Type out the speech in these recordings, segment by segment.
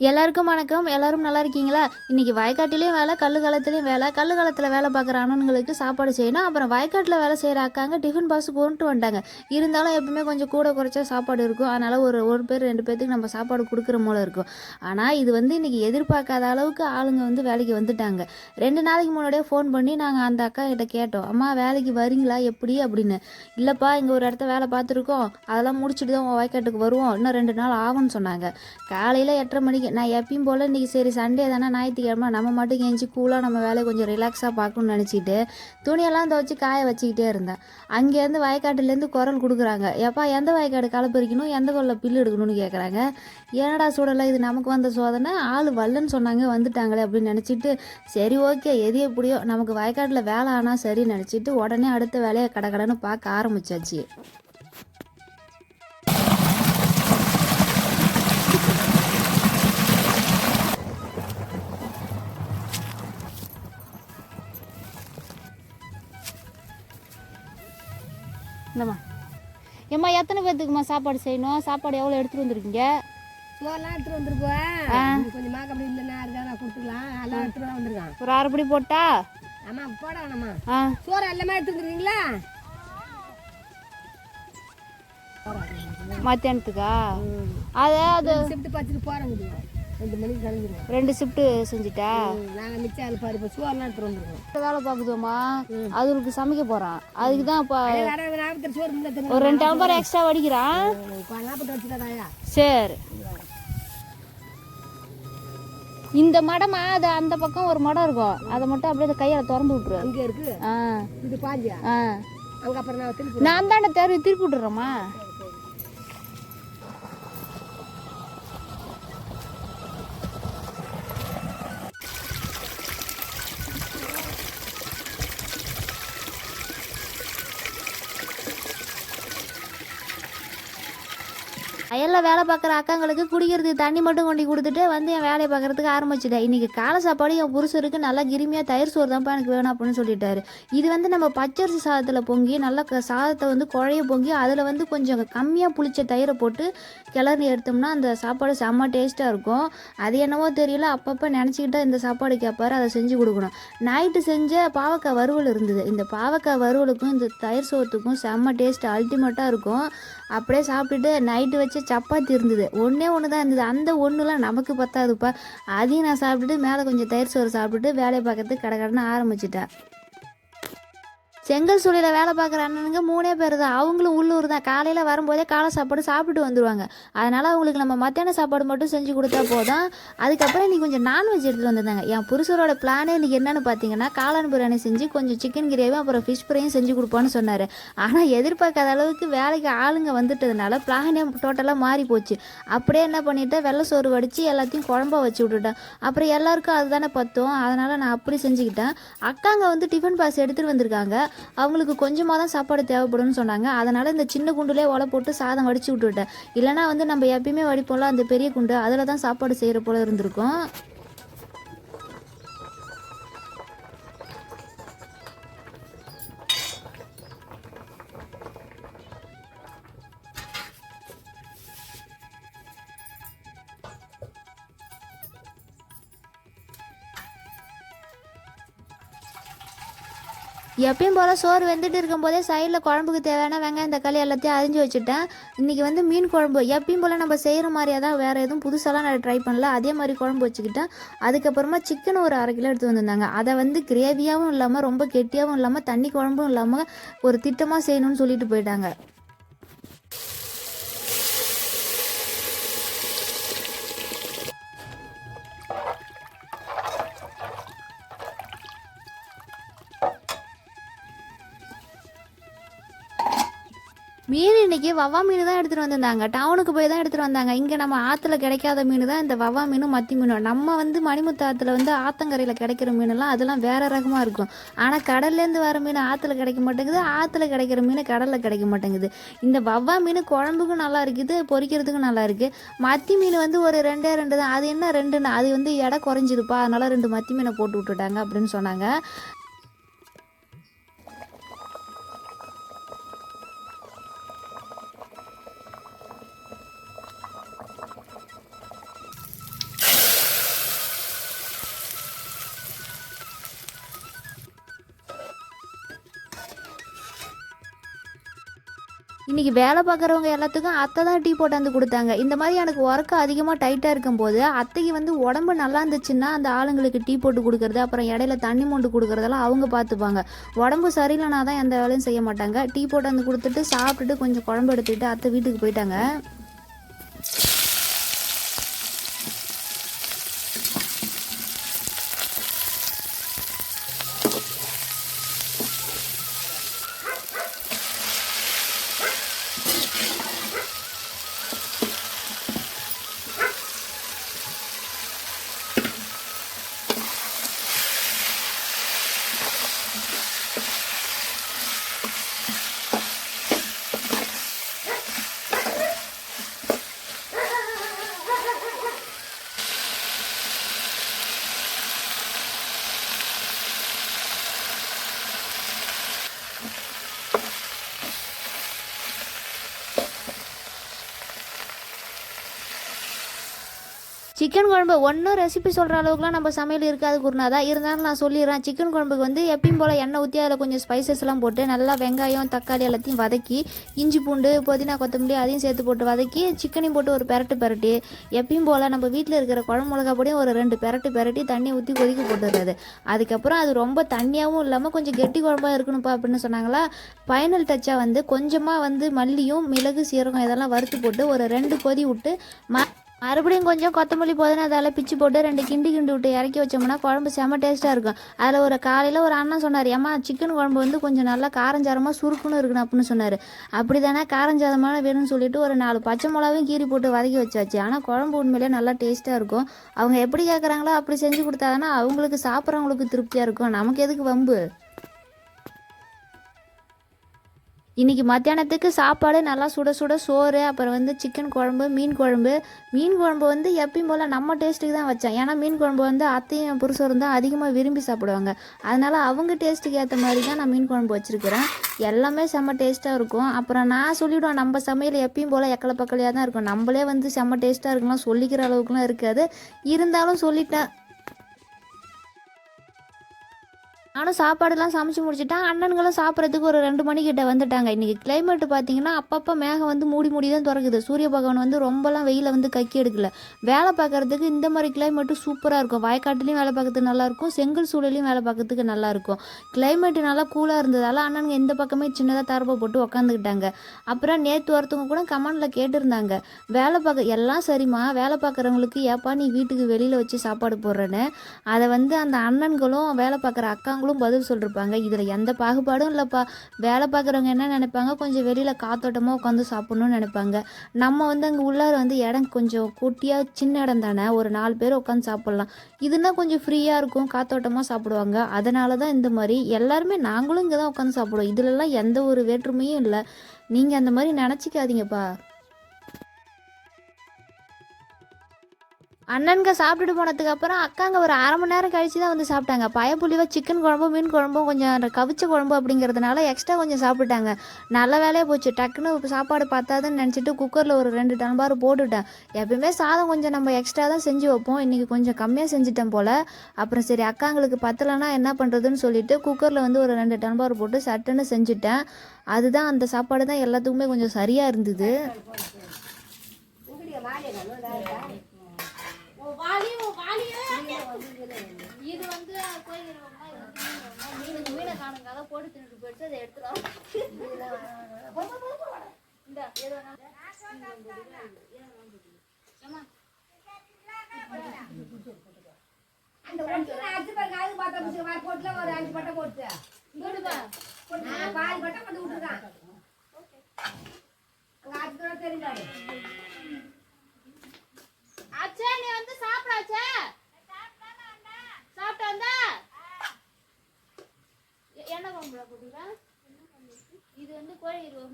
எல்லாருக்கும் வணக்கம். எல்லாரும் நல்லா இருக்கீங்களா? இன்னைக்கு வயக்காட்டிலையும் வேலை கல்லு காலத்துலேயும் வேலை கல் காலத்தில் வேலை பார்க்குற அண்ணனுங்களுக்கு சாப்பாடு செய்யணும். அப்புறம் வயக்காட்டில் வேலை செய்கிற அக்காங்க டிஃபன் பாக்ஸ் கொண்டு வந்துட்டாங்க. இருந்தாலும் எப்பவுமே கொஞ்சம் கூட குறைச்சா சாப்பாடு இருக்கும். அதனால் ஒரு ஒரு பேர் ரெண்டு பேர்த்துக்கு நம்ம சாப்பாடு கொடுக்குற போல இருக்கும். ஆனால் இது வந்து இன்னைக்கு எதிர்பார்க்காத அளவுக்கு ஆளுங்க வந்து வேலைக்கு வந்துட்டாங்க. ரெண்டு நாளைக்கு முன்னாடியே ஃபோன் பண்ணி நாங்கள் அந்த அக்கா கிட்ட கேட்டோம். அம்மா வேலைக்கு வரீங்களா? எப்படி? அப்படின்னு. இல்லைப்பா இங்கே ஒரு இடத்த வேலை பார்த்துருக்கோம். அதெல்லாம் முடிச்சுட்டு தான் உன் வயக்காட்டுக்கு வருவோம். இன்னும் ரெண்டு நாள் ஆகும்னு சொன்னாங்க. காலையில் எட்டரை மணிக்கு நான் எப்பயும் போல் இன்றைக்கி சரி சண்டே தானே ஞாயிற்றுக்கிழமை. நம்ம மட்டும் எஞ்சி கூலாக நம்ம வேலையை கொஞ்சம் ரிலாக்ஸாக பார்க்கணும்னு நினச்சிட்டு துணியெல்லாம் துவச்சி காய வச்சுக்கிட்டே இருந்தேன். அங்கேருந்து வயக்காட்டுலேருந்து குரல் கொடுக்குறாங்க. எப்பா எந்த வயக்காடு களைப்பறிக்கணும் எந்த கொல்ல பில்லு எடுக்கணும்னு கேட்குறாங்க ஏனடா சூடலை இது நமக்கு வந்த சோதனை? ஆள் வரலன்னு சொன்னாங்க வந்துட்டாங்களே அப்படின்னு நினச்சிட்டு சரி ஓகே எது எப்படியோ நமக்கு வயக்காட்டில் வேலை ஆனால் சரின்னு நினச்சிட்டு உடனே அடுத்த வேலையை கடை கடைன்னு பார்க்க ஆரம்பிச்சாச்சு. எத்தனை பேர்த்துக்குமா சாப்பாடு செய்யணும்? சாப்பாடு எவ்வளோ எடுத்துகிட்டு வந்திருக்கீங்க? சோறுலாம் எடுத்துட்டு வந்துருப்போம் கொஞ்சம் மாக்க அப்படி இல்லைன்னா இருக்கா கொடுத்துக்கலாம். எல்லாம் எடுத்துட்டு தான் வந்திருக்கான். ஒரு அரைப்படி போட்டா? ஆமா போட வேணாமா சோறு எல்லாமே எடுத்து வந்துருக்கீங்களா? மத்தியானத்துக்கா? அது அது. ஷிஃப்ட் பார்த்துட்டு போகிறோம் ரெண்டு மணிக்கு கிளம்பிடுவோம் ரெண்டு ஷிஃப்ட்டு செஞ்சுட்டா? நாங்கள் மிச்சம் அதில் பாரு இப்போ சோறுலாம் எடுத்துட்டு வந்துருக்கோம் வேலை பார்க்குதோம்மா. அதுகளுக்கு சமைக்க போகிறான் அதுக்கு தான் இப்போ ஒரு ரெண்டு டம்பர் எக்ஸ்ட்ரா வடிக்கிறான் சரி. இந்த மடமா அது அந்த பக்கம் ஒரு மடம் இருக்கும். அதை மட்டும் அப்படியே கையால் திறந்து விட்ரு அங்கே இருக்கு? ஆ. இது பாஞ்சியா ஆ. அங்கே அப்புறம் நான் திருப்பி நான் தாண்ட தேர்வு திருப்பி விட்டுறேம்மா. வயலில் வேலை பார்க்குற அக்காங்களுக்கு குடிக்கிறதுக்கு தண்ணி மட்டும் கொண்டு கொடுத்துட்டு வந்து என் வேலையை பார்க்குறதுக்கு ஆரம்பிச்சிட்டேன். இன்றைக்கி காலை சாப்பாடு என் புருஷருக்கு நல்லா கிருமியாக தயிர் சோறு தான்ப்பா எனக்கு வேணும் அப்படின்னு சொல்லிட்டாரு. இது வந்து நம்ம பச்சரிசி சாதத்தில் பொங்கி நல்லா சாதத்தை வந்து குழைய பொங்கி அதில் வந்து கொஞ்சம் கம்மியாக புளிச்ச தயிரை போட்டு கிளறி எடுத்தோம்னா அந்த சாப்பாடு செம்ம டேஸ்ட்டாக இருக்கும். அது என்னவோ தெரியல அப்பப்போ நினச்சிக்கிட்டா இந்த சாப்பாடு கேட்பாரு அதை செஞ்சு கொடுக்கணும். நைட்டு செஞ்ச பாவக்காய் வறுவல் இருந்தது. இந்த பாவக்காய் வறுவலுக்கும் இந்த தயிர் சோத்துக்கும் செம்ம டேஸ்ட் அல்டிமேட்டாக இருக்கும். அப்படியே சாப்பிட்டுட்டு நைட்டு வச்ச சப்பாத்தி இருந்தது. ஒன்றே ஒன்று தான் இருந்தது. அந்த ஒன்றுலாம் நமக்கு பத்தாதுப்பா. அதையும் நான் சாப்பிட்டுட்டு மேலே கொஞ்சம் தயிர் சோறு சாப்பிட்டுட்டு வேலையை பார்க்கறதுக்கு கடை கடைன்னு ஆரம்பிச்சிட்டேன். செங்கல் சூளையில் வேலை பார்க்குற அண்ணனுங்க மூணே பேர் தான். அவங்களும் உள்ளூர் தான். காலையில் வரும்போதே காலை சாப்பாடு சாப்பிட்டு வந்துடுவாங்க அதனால் அவங்களுக்கு நம்ம மத்தியான சாப்பாடு மட்டும் செஞ்சு கொடுத்தா போதும். அதுக்கப்புறம் இன்றைக்கி கொஞ்சம் நான்வெஜ் எடுத்துகிட்டு வந்திருந்தாங்க. என் புருஷரோட பிளானே இன்றைக்கி என்னென்னு பார்த்தீங்கன்னா காளான் பிரியாணி செஞ்சு கொஞ்சம் சிக்கன் கிரேவி அப்புறம் ஃபிஷ் ஃப்ரையும் செஞ்சு கொடுப்பான்னு சொன்னார். ஆனால் எதிர்பார்க்காத அளவுக்கு வேலைக்கு ஆளுங்க வந்துட்டதுனால பிளானே டோட்டலாக மாறி போச்சு. அப்படியே என்ன பண்ணிட்டேன் வெள்ளை சோறு வடித்து எல்லாத்தையும் குழம்பா வச்சு விட்டுட்டேன். அப்புறம் எல்லாருக்கும் அதுதானே பத்தும். அதனால் நான் அப்படி செஞ்சுக்கிட்டேன். அக்காங்க வந்து டிஃபன் பாக்ஸ் எடுத்துகிட்டு வந்திருக்காங்க. அவங்களுக்கு கொஞ்சமாக தான் சாப்பாடு தேவைப்படும்னு சொன்னாங்க. அதனால் இந்த சின்ன குண்டுலேயே ஒலை போட்டு சாதம் வடித்து விட்டுவிட்டேன். இல்லைனா வந்து நம்ம எப்பயுமே வடிப்போம்ல அந்த பெரிய குண்டு அதில் தான் சாப்பாடு செய்கிற போல இருந்திருக்கும். எப்பயும் போல் சோறு வெந்துட்டு இருக்கும்போதே சைடில் குழம்புக்கு தேவையான வெங்காயம் தக்காளி எல்லாத்தையும் அரிஞ்சு வச்சுட்டேன். இன்றைக்கி வந்து மீன் குழம்பு. எப்பயும் போல் நம்ம செய்கிற மாதிரியே தான் வேறு எதுவும் புதுசாலாம் நான் ட்ரை பண்ணல. அதே மாதிரி குழம்பு வச்சுக்கிட்டேன். அதுக்கப்புறமா சிக்கன் ஒரு அரை கிலோ எடுத்து வந்திருந்தாங்க. அதை வந்து கிரேவியாகவும் இல்லாமல் ரொம்ப கெட்டியாகவும் இல்லாமல் தண்ணி குழம்பும் இல்லாமல் ஒரு திட்டமாக செய்யணும்னு சொல்லிட்டு போயிட்டாங்க. அன்றைக்கி வவ்வா மீன் தான் எடுத்துகிட்டு வந்திருந்தாங்க. டவுனுக்கு போய் தான் எடுத்துகிட்டு வந்தாங்க. இங்கே நம்ம ஆற்றுல கிடைக்காத மீன் தான் இந்த வவ்வா மீனும் மத்தி மீனும். நம்ம வந்து மணிமுத்து ஆற்றுல வந்து ஆத்தங்கரையில் கிடைக்கிற மீனெல்லாம் அதெல்லாம் வேறு ரகமாக இருக்கும். ஆனால் கடல்லேருந்து வர மீன் ஆற்றுல கிடைக்க மாட்டேங்குது. ஆற்றுல கிடைக்கிற மீன் கடலில் கிடைக்க மாட்டேங்குது. இந்த வவ்வா மீன் குழம்புக்கும் நல்லா இருக்குது பொரிக்கிறதுக்கும் நல்லா இருக்குது மத்தி மீன் வந்து ஒரு ரெண்டே ரெண்டு தான். அது என்ன ரெண்டுன்னு? அது வந்து எடை குறைஞ்சிருப்பா. அதனால் ரெண்டு மத்தி மீனை போட்டு விட்டுட்டாங்க அப்படின்னு சொன்னாங்க. இன்றைக்கி வேலை பார்க்குறவங்க எல்லாத்துக்கும் அத்தை தான் டீ போட்டாந்து கொடுத்தாங்க. இந்த மாதிரி எனக்கு ஒர்க்கு அதிகமாக டைட்டாக இருக்கும்போது அத்தைக்கு வந்து உடம்பு நல்லா இருந்துச்சுன்னா அந்த ஆளுங்களுக்கு டீ போட்டு கொடுக்குறது அப்புறம் இடையில தண்ணி மொண்டு கொடுக்குறதெல்லாம் அவங்க பார்த்துப்பாங்க. உடம்பு சரியில்லைனா தான் எந்த வேலையும் செய்ய மாட்டாங்க. டீ போட்டாந்து கொடுத்துட்டு சாப்பிட்டுட்டு கொஞ்சம் குழம்பு எடுத்துக்கிட்டு அத்தை வீட்டுக்கு போயிட்டாங்க. சிக்கன் குழம்பு ஒன்றும் ரெசிபி சொல்கிற அளவுக்குலாம் நம்ம சமையல் இருக்காது குருனாதான் இருந்தாலும் நான் சொல்லிடுறேன். சிக்கன் குழம்புக்கு வந்து எப்பயும் போல் எண்ணெய் ஊற்றி அதில் கொஞ்சம் ஸ்பைசஸ்லாம் போட்டு நல்லா வெங்காயம் தக்காளி எல்லாத்தையும் வதக்கி இஞ்சி பூண்டு புதினா கொத்தமல்லி அதையும் சேர்த்து போட்டு வதக்கி சிக்கனையும் போட்டு ஒரு பெரட்டு பெரட்டி எப்பயும் போல் நம்ம வீட்டில் இருக்கிற குழம்பு மிளகா பொடியும் ஒரு ரெண்டு பெரட்டு பெரட்டி தண்ணி ஊற்றி கொதிக்க போட்டுடுறது அதுக்கப்புறம் அது ரொம்ப தண்ணியாகவும் இல்லாமல் கொஞ்சம் கெட்டி குழம்பாக இருக்கணும்ப்பா அப்படின்னு சொன்னாங்களா? ஃபைனல் டச்சாக வந்து கொஞ்சமாக வந்து மல்லியும் மிளகு சீரகம் இதெல்லாம் வறுத்து போட்டு ஒரு ரெண்டு கொதி விட்டு ம மறுபடியும் கொஞ்சம் கொத்தமல்லி போதுன்னு அதில் பிச்சு போட்டு ரெண்டு கிண்டி கிண்டி விட்டு இறக்கி வச்சோம்னா குழம்பு செம்ம டேஸ்ட்டாக இருக்கும். அதில் ஒரு காலையில் ஒரு அண்ணன் சொன்னார் ஏம்மா சிக்கன் குழம்பு வந்து கொஞ்சம் நல்லா காரஞ்சாரமாக சுருக்குன்னு இருக்கணும் அப்படின்னு சொன்னார். அப்படி தானே காரஞ்சாரமான வேணும்னு சொல்லிட்டு ஒரு நாலு பச்சை மிளகாவும் கீறி போட்டு வதக்கி வச்சாச்சு. ஆனால் குழம்பு உண்மையிலே நல்லா டேஸ்ட்டாக இருக்கும். அவங்க எப்படி கேட்குறாங்களோ அப்படி செஞ்சு கொடுத்தாங்கன்னா அவங்களுக்கு சாப்பிட்றவங்களுக்கு திருப்தியாக இருக்கும். நமக்கு எதுக்கு வம்பு? இன்றைக்கி மத்தியானத்துக்கு சாப்பாடு நல்லா சுட சுட சோறு அப்புறம் வந்து சிக்கன் குழம்பு மீன் குழம்பு. மீன் குழம்பு வந்து எப்பயும் போல் நம்ம டேஸ்ட்டுக்கு தான் வச்சேன். ஏன்னா மீன் குழம்பு வந்து அத்தையும் புருஷரும் தான் அதிகமாக விரும்பி சாப்பிடுவாங்க. அதனால் அவங்க டேஸ்ட்டுக்கு ஏற்ற மாதிரி தான் நான் மீன் குழம்பு வச்சுருக்கிறேன். எல்லாமே செம்ம டேஸ்ட்டாக இருக்கும். அப்புறம் நான் சொல்லிவிடுவேன் நம்ம சமையல் எப்பயும் போல் எக்கலை பக்கலையாக தான் இருக்கும். நம்மளே வந்து செம்ம டேஸ்ட்டாக இருக்கலாம் சொல்லிக்கிற அளவுக்குலாம் இருக்காது. இருந்தாலும் சொல்லிட்டேன். நானும் சாப்பாடுலாம் சமைச்சு முடிச்சுட்டேன். அண்ணன்களும் சாப்பிட்றதுக்கு ஒரு ரெண்டு மணிக்கிட்ட வந்துட்டாங்க. இன்றைக்கி கிளைமேட்டு பார்த்தீங்கன்னா அப்பப்போ மேகம் வந்து மூடி மூடி தான் திறக்குது. சூரிய பகவான் வந்து ரொம்பலாம் வெயில வந்து கக்கி எடுக்கல. வேலை பார்க்கறதுக்கு இந்த மாதிரி கிளைமேட்டு சூப்பராக இருக்கும். வயக்காட்டுலேயும் வேலை பார்க்கறதுக்கு நல்லாயிருக்கும் செங்கல் சூழலையும் வேலை பார்க்கறதுக்கு நல்லாயிருக்கும் கிளைமேட் நல்லா கூலாக இருந்ததால் அண்ணனுங்க இந்த பக்கமே சின்னதாக தரப்பை போட்டு உக்காந்துக்கிட்டாங்க. அப்புறம் நேற்று ஒருத்தவங்க கூட கமெண்டில் கேட்டிருந்தாங்க. வேலை பார்க்க எல்லாம் சரிம்மா. வேலை பார்க்குறவங்களுக்கு ஏப்பா நீ வீட்டுக்கு வெளியில் வச்சு சாப்பாடு போடுறேன்னு. அதை வந்து அந்த அண்ணன்களும் வேலை பார்க்குற அக்காங்களும் பதில் சொல்லிருப்பாங்க. இதில் எந்த பாகுபாடும் இல்லைப்பா. வேலை பார்க்குறவங்க என்ன நினைப்பாங்க? கொஞ்சம் வெளியில் காத்தோட்டமாக உட்காந்து சாப்பிட்ணுன்னு நினைப்பாங்க. நம்ம வந்து அங்கே உள்ளார வந்து இடம் கொஞ்சம் குட்டியாக சின்ன இடம் தானே. ஒரு நாலு பேர் உட்காந்து சாப்பிட்லாம். இதுனா கொஞ்சம் ஃப்ரீயாக இருக்கும். காத்தோட்டமாக சாப்பிடுவாங்க. அதனால தான் இந்த மாதிரி எல்லாருமே நாங்களும் இங்கே தான் உட்காந்து சாப்பிடுவோம். இதுலலாம் எந்த ஒரு வேற்றுமையும் இல்லை. நீங்கள் அந்த மாதிரி நினச்சிக்காதீங்கப்பா. அண்ணனுங்க சாப்பிட்டுட்டு போனதுக்கு அப்புறம் அக்காங்க ஒரு அரை மணி நேரம் கழிச்சு தான் வந்து சாப்பிட்டாங்க. பயப்புள்ளிவா சிக்கன் குழம்பும் மீன் குழம்பும் கொஞ்சம் கவிச்ச குழம்பு அப்படிங்கிறதுனால எக்ஸ்ட்ரா கொஞ்சம் சாப்பிட்டாங்க நல்ல வேலையாக போச்சு. டக்குன்னு சாப்பாடு பார்த்தாதுன்னு நினச்சிட்டு குக்கரில் ஒரு ரெண்டு டன்பார் போட்டுவிட்டேன் எப்பயுமே சாதம் கொஞ்சம் நம்ம எக்ஸ்ட்ரா தான் செஞ்சு வைப்போம். இன்றைக்கி கொஞ்சம் கம்மியாக செஞ்சுட்டேன் போல். அப்புறம் சரி அக்காங்களுக்கு பத்தலைன்னா என்ன பண்ணுறதுன்னு சொல்லிட்டு குக்கரில் வந்து ஒரு ரெண்டு டன்பார் போட்டு சட்டுன்னு செஞ்சுட்டேன். அதுதான் அந்த சாப்பாடு தான் எல்லாத்துக்குமே கொஞ்சம் சரியாக இருந்தது உங்களுடைய வாழை வேணும், இதா இருக்கா? இது வந்து மீனை காணுங்க அதை போட்டு தின்னுட்டு போயிடுச்சு அதை எடுத்துரும் இந்த எது அந்த அஞ்சு பேருக்கு அது பார்த்தா வாய் போட்டுல ஒரு அஞ்சு பட்டை போட்டு ஆ, பாதி பட்டை போட்டு விட்டுருக்கான் அங்க அஞ்சு தூரம் தெரிஞ்சாரு அச்சா நீ வந்து சாப்பிடாச்சா சாப்பிட்டு வந்தா எ- என்ன குழம்புல போட்டுக்கிறேன் இது வந்து கோழி ரூபா அது மீன் குழம்பு தேவப்பட்டா. நான் கொஞ்சம் ஆம்பளை ஆளுவா, கொஞ்சம் உரப்பா கேட்டுக்கல.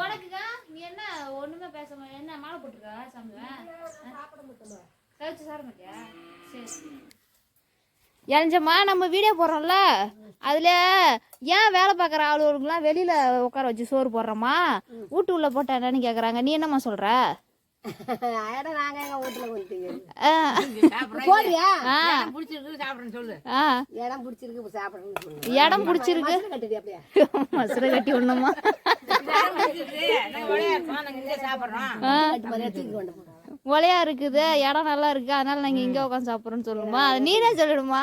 உனக்குக்கா? நீ என்ன ஒண்ணுமே பேச மாட்டே என்ன மாலை போட்டிருக்கா சாமிவேன் கழிச்சு சார மாட்டியா? சரி. இளஞ்சம்மா நம்ம வீடியோ போடுறோம்ல. அதில் ஏன் வேலை பார்க்குற ஆளுகளுக்குலாம் வெளியில் உட்கார வச்சு சோறு போடுறோமா? வீட்டு உள்ள போட்டா என்னன்னு கேட்குறாங்க நீ என்னம்மா சொல்கிற இடம் நாங்க பிடிச்சிருக்கு மசுரை கட்டி போறோம். ஒலையா இருக்குது. இடம் நல்லா இருக்கு. அதனால நாங்கள் இங்கே உட்காந்து சாப்பிட்றோன்னு சொல்லணுமா அது நீனே சொல்லிடுமா?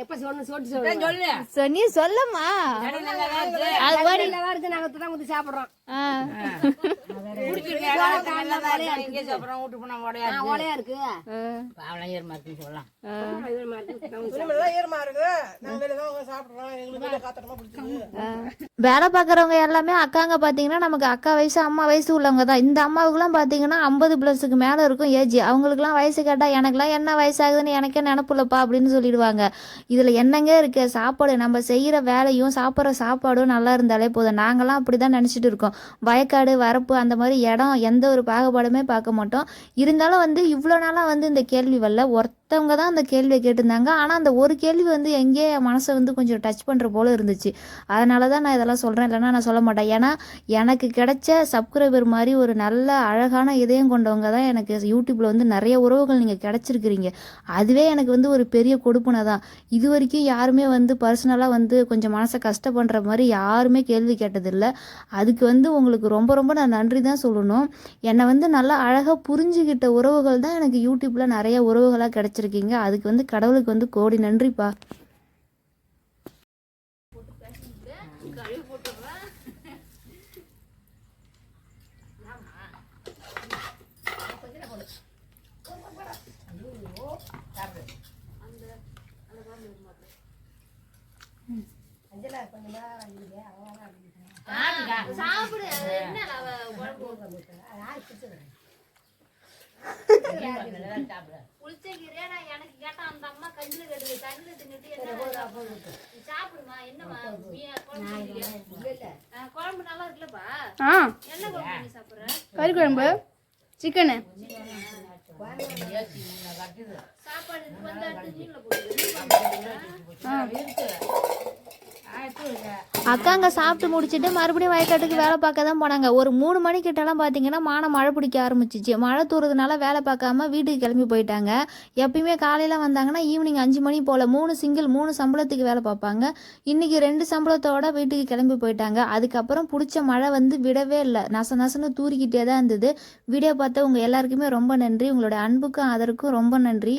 எப்ப சொன்னு சொட்டு சொல்லு. சொல்லம்மா. அது நாங்க தான் வந்து சாப்பிடுறோம் இருக்கு. இருக்குன்னு சொல்லலாம். வேலை பார்க்குறவங்க எல்லாமே அக்காங்க பார்த்தீங்கன்னா நமக்கு அக்கா வயசு அம்மா வயசு உள்ளவங்க தான். இந்த அம்மாவுக்குலாம் பார்த்தீங்கன்னா ஐம்பது ப்ளஸுக்கு மேலே இருக்கும் ஏஜ். அவங்களுக்குலாம் வயசு கேட்டால் எனக்குலாம் என்ன வயசாகுதுன்னு எனக்கே நினப்புலப்பா அப்படின்னு சொல்லிடுவாங்க. இதில் என்னங்க இருக்குது சாப்பாடு நம்ம செய்கிற வேலையும் சாப்பிட்ற சாப்பாடும் நல்லா இருந்தாலே போதும். நாங்களாம் அப்படி தான் நினச்சிட்டு இருக்கோம். வயக்காடு வரப்பு அந்த மாதிரி இடம் எந்த ஒரு பாகுபாடுமே பார்க்க மாட்டோம். இருந்தாலும் வந்து இவ்வளோ நாளாக வந்து இந்த கேள்வி வரல. மற்றவங்க தான் அந்த கேள்வியை கேட்டிருந்தாங்க. ஆனால் அந்த ஒரு கேள்வி வந்து எங்கேயே மனசை வந்து கொஞ்சம் டச் பண்ணுற போல் இருந்துச்சு. அதனால தான் நான் இதெல்லாம் சொல்கிறேன் இல்லைன்னா நான் சொல்ல மாட்டேன். ஏன்னா எனக்கு கிடைச்ச சப்ஸ்கிரைபர் மாதிரி ஒரு நல்ல அழகான இதயம் கொண்டவங்க தான் எனக்கு யூடியூப்பில் வந்து நிறைய உறவுகள் நீங்கள் கிடச்சிருக்கிறீங்க. அதுவே எனக்கு வந்து ஒரு பெரிய கொடுப்புனை தான். இது வரைக்கும் யாருமே வந்து பர்சனலாக வந்து கொஞ்சம் மனசை கஷ்டப்படுற மாதிரி யாருமே கேள்வி கேட்டதில்லை. அதுக்கு வந்து உங்களுக்கு ரொம்ப ரொம்ப நான் நன்றி தான் சொல்லணும். என்னை வந்து நல்லா அழகாக புரிஞ்சுக்கிட்ட உறவுகள் தான் எனக்கு யூடியூப்பில் நிறைய உறவுகளாக வச்சுருக்கீங்க. அதுக்கு வந்து கடவுளுக்கு வந்து கோடி நன்றிப்பா. சாப்பிடு என்ன குழம்பு சாப்பிடு சாப்பிடுற? கறி குழம்பு சிக்கனு. சாப்பாடு அக்காங்க சாப்பிட்டு முடிச்சிட்டு மறுபடியும் வயக்காட்டுக்கு வேலை பார்க்க தான் போனாங்க. ஒரு மூணு மணிக்கிட்டலாம் பார்த்தீங்கன்னா மானம் மழை பிடிக்க ஆரம்பிச்சிச்சு. மழை தூறதுனால வேலை பார்க்காம வீட்டுக்கு கிளம்பி போயிட்டாங்க. எப்பயுமே காலையில் வந்தாங்கன்னா ஈவினிங் அஞ்சு மணி போல் மூணு சிங்கிள் மூணு சம்பளத்துக்கு வேலை பார்ப்பாங்க. இன்றைக்கி ரெண்டு சம்பளத்தோட வீட்டுக்கு கிளம்பி போயிட்டாங்க. அதுக்கப்புறம் பிடிச்ச மழை வந்து விடவே இல்லை. நச நசன்னு தூரிக்கிட்டே தான் இருந்தது. வீடியோ பார்த்த உங்கள் எல்லாருக்குமே ரொம்ப நன்றி. உங்களோட அன்புக்கும் அதற்கும் ரொம்ப நன்றி.